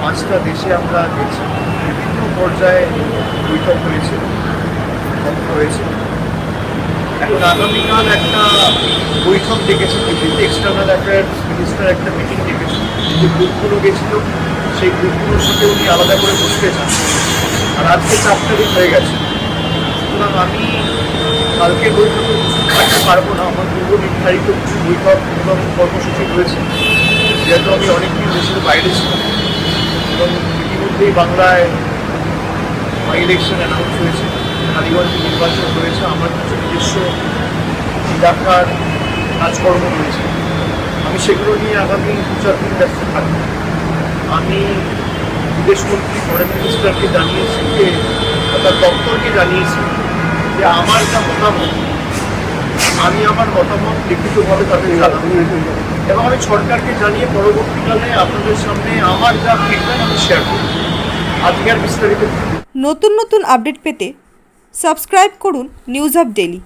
পাঁচটা দেশে আমরা গেছি। বিভিন্ন পর্যায়ে বৈঠক হয়েছে হয়েছে। এখন আগামীকাল একটা বৈঠক ডেকেছে, দিল্লিতে এক্সটার্নাল অ্যাফেয়ার্স মিনিস্টার একটা মিটিং ডেকেছে। যে গ্রুপগুলো গেছিল, সেই গ্রুপগুলোর সাথে উনি আলাদা করে বসতে চান। আর আজকে চারটে দিন হয়ে গেছে। সুতরাং আমি কালকে বৈঠকে থাকতে পারব না। আমার পূর্ব নির্ধারিত বৈঠক এবং কর্মসূচি রয়েছে। যেহেতু আমি অনেকদিন দেশের বাইরে ছিলাম ইতিমধ্যেই বাংলায় ইলেকশন অ্যানাউন্স হয়েছে কালীগঞ্জে নির্বাচন হয়েছে, আমার কিছু নিজস্ব এলাকার কাজকর্ম রয়েছে। আমি সেগুলো নিয়ে আগামী দু চার দিন ব্যস্ত থাকব। আমি বিদেশমন্ত্রী ফরেন মিনিস্টারকে জানিয়েছি, যে তার দপ্তরকে জানিয়েছি, যে আমার যা মতামত, আমি আমার মতামত লিখিতভাবে তাদের জানাব। এবং আমি সরকারকে জানিয়ে পরবর্তীকালে আপনাদের সামনে আমার যা ফিডব্যাক আমি শেয়ার করব। আজকে আর বিস্তারিত নতুন নতুন আপডেট পেতে সাবস্ক্রাইব করুন নিউজ আপ ডেলি